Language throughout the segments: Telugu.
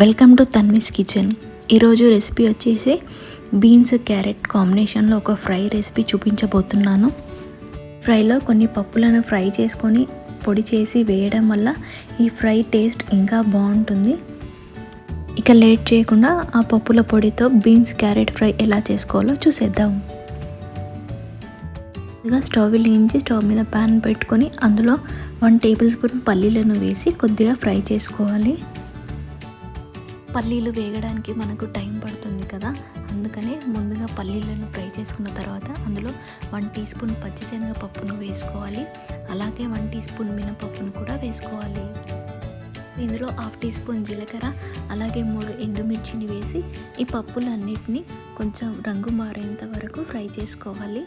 Welcome to Tanvi's kitchen. ఈరోజు రెసిపీ వచ్చేసి బీన్స్ క్యారెట్ కాంబినేషన్లో ఒక ఫ్రై రెసిపీ చూపించబోతున్నాను. ఫ్రైలో కొన్ని పప్పులను ఫ్రై చేసుకొని పొడి చేసి వేయడం వల్ల ఈ ఫ్రై టేస్ట్ ఇంకా బాగుంటుంది. ఇక లేట్ చేయకుండా ఆ పప్పుల పొడితో బీన్స్ క్యారెట్ ఫ్రై ఎలా చేసుకోవాలో చూసేద్దాం. ముందుగా స్టవ్ వెలిగించి స్టవ్ మీద ప్యాన్ పెట్టుకొని అందులో వన్ టేబుల్ స్పూన్ పల్లీలను వేసి కొద్దిగా ఫ్రై చేసుకోవాలి. పల్లీలు వేగడానికి మనకు టైం పడుతుంది కదా. అందుకనే ముందుగా పల్లీలను ఫ్రై చేసుకున్న తర్వాత అందులో వన్ టీ స్పూన్ పచ్చిశనగ పప్పును వేసుకోవాలి. అలాగే వన్ టీ స్పూన్ మినపప్పును కూడా వేసుకోవాలి. ఇందులో హాఫ్ టీ స్పూన్ జీలకర్ర అలాగే మూడు ఎండుమిర్చిని వేసి ఈ పప్పులన్నిటిని కొంచెం రంగు మారేంత వరకు ఫ్రై చేసుకోవాలి.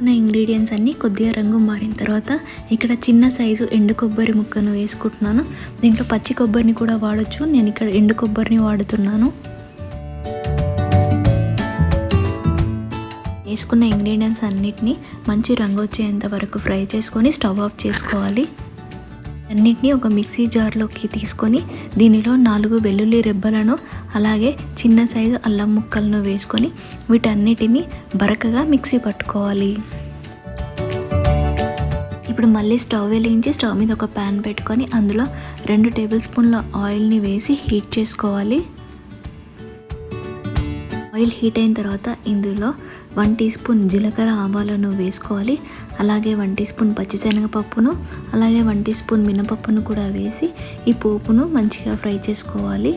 ఉన్న ఇంగ్రీడియంట్స్ అన్నీ కొద్దిగా రంగు మారిన తర్వాత ఇక్కడ చిన్న సైజు ఎండు కొబ్బరి ముక్కను వేసుకుంటున్నాను. దీంట్లో పచ్చి కొబ్బరిని కూడా వాడచ్చు. నేను ఇక్కడ ఎండు కొబ్బరిని వాడుతున్నాను. వేసుకున్న ఇంగ్రీడియంట్స్ అన్నిటినీ మంచి రంగు వచ్చేంత వరకు ఫ్రై చేసుకొని స్టవ్ ఆఫ్ చేసుకోవాలి. అన్నిటినీ ఒక మిక్సీ జార్లోకి తీసుకొని దీనిలో నాలుగు వెల్లుల్లి రెబ్బలను అలాగే చిన్న సైజు అల్లం ముక్కలను వేసుకొని వీటన్నిటిని బరకగా మిక్సీ పట్టుకోవాలి. ఇప్పుడు మళ్ళీ స్టవ్ వెలిగించి స్టవ్ మీద ఒక ప్యాన్ పెట్టుకొని అందులో రెండు టేబుల్ స్పూన్ల ఆయిల్ని వేసి హీట్ చేసుకోవాలి. ఆయిల్ హీట్ అయిన తర్వాత ఇందులో వన్ టీ స్పూన్ జీలకర్ర ఆవాలను వేసుకోవాలి. అలాగే వన్ టీ స్పూన్ పచ్చిశనగపప్పును అలాగే వన్ టీ స్పూన్ మినపప్పును కూడా వేసి ఈ పోపును మంచిగా ఫ్రై చేసుకోవాలి.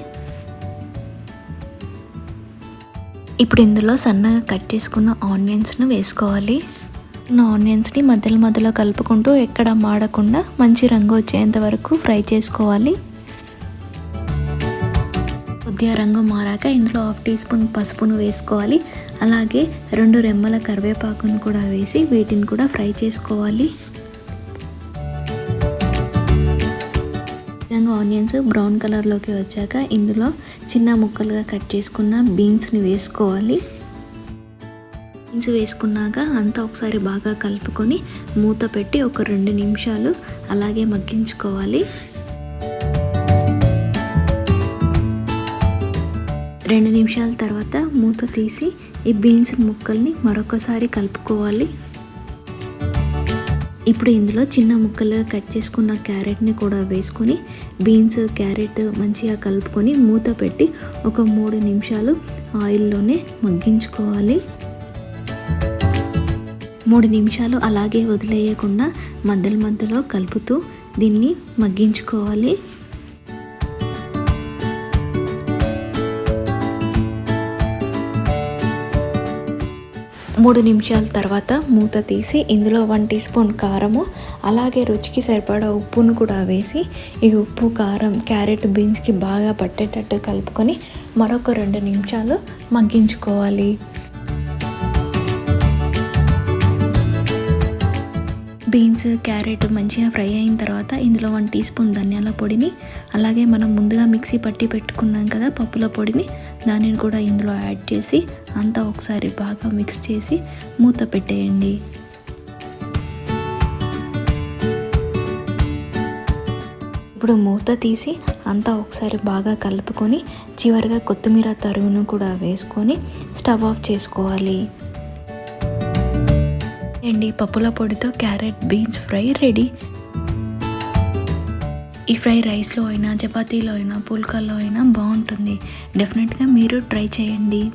ఇప్పుడు ఇందులో సన్నగా కట్ చేసుకున్న ఆనియన్స్ను వేసుకోవాలి. ఆనియన్స్ని మధ్యలో మధ్యలో కలుపుకుంటూ ఎక్కడ మాడకుండా మంచి రంగు వచ్చేంత వరకు ఫ్రై చేసుకోవాలి. కొద్దిగా రంగు మారాక ఇందులో హాఫ్ టీ స్పూన్ పసుపును వేసుకోవాలి. అలాగే రెండు రెమ్మల కరివేపాకును కూడా వేసి వీటిని కూడా ఫ్రై చేసుకోవాలి. విధంగా ఆనియన్స్ బ్రౌన్ కలర్లోకి వచ్చాక ఇందులో చిన్న ముక్కలుగా కట్ చేసుకున్న బీన్స్ని వేసుకోవాలి. బీన్స్ వేసుకున్నాక అంతా ఒకసారి బాగా కలుపుకొని మూత పెట్టి ఒక రెండు నిమిషాలు అలాగే మగ్గించుకోవాలి. రెండు నిమిషాల తర్వాత మూత తీసి ఈ బీన్స్ ముక్కల్ని మరొకసారి కలుపుకోవాలి. ఇప్పుడు ఇందులో చిన్న ముక్కలుగా కట్ చేసుకున్న క్యారెట్ని కూడా వేసుకొని బీన్స్ క్యారెట్ మంచిగా కలుపుకొని మూత పెట్టి ఒక మూడు నిమిషాలు ఆయిల్లోనే మగ్గించుకోవాలి. మూడు నిమిషాలు అలాగే వదిలేయకుండా మధ్యలో మధ్యలో కలుపుతూ దీన్ని మగ్గించుకోవాలి. మూడు నిమిషాల తర్వాత మూత తీసి ఇందులో వన్ టీ స్పూన్ కారము అలాగే రుచికి సరిపడా ఉప్పును కూడా వేసి ఈ ఉప్పు కారం క్యారెట్ బీన్స్కి బాగా పట్టేటట్టు కలుపుకొని మరొక రెండు నిమిషాలు మగ్గించుకోవాలి. బీన్స్ క్యారెట్ మంచిగా ఫ్రై అయిన తర్వాత ఇందులో వన్ టీ స్పూన్ ధనియాల పొడిని అలాగే మనం ముందుగా మిక్సీ పట్టి పెట్టుకున్నాం కదా పప్పుల పొడిని దానిని కూడా ఇందులో యాడ్ చేసి అంతా ఒకసారి బాగా మిక్స్ చేసి మూత పెట్టేయండి. ఇప్పుడు మూత తీసి అంతా ఒకసారి బాగా కలుపుకొని చివరిగా కొత్తిమీర తరుగును కూడా వేసుకొని స్టవ్ ఆఫ్ చేసుకోవాలి. అండి పప్పుల పొడితో క్యారెట్ బీన్స్ ఫ్రై రెడీ. ఈ ఫ్రై రైస్లో అయినా చపాతీలో అయినా పుల్కాలో అయినా బాగుంటుంది. డెఫినెట్గా మీరు ట్రై చేయండి.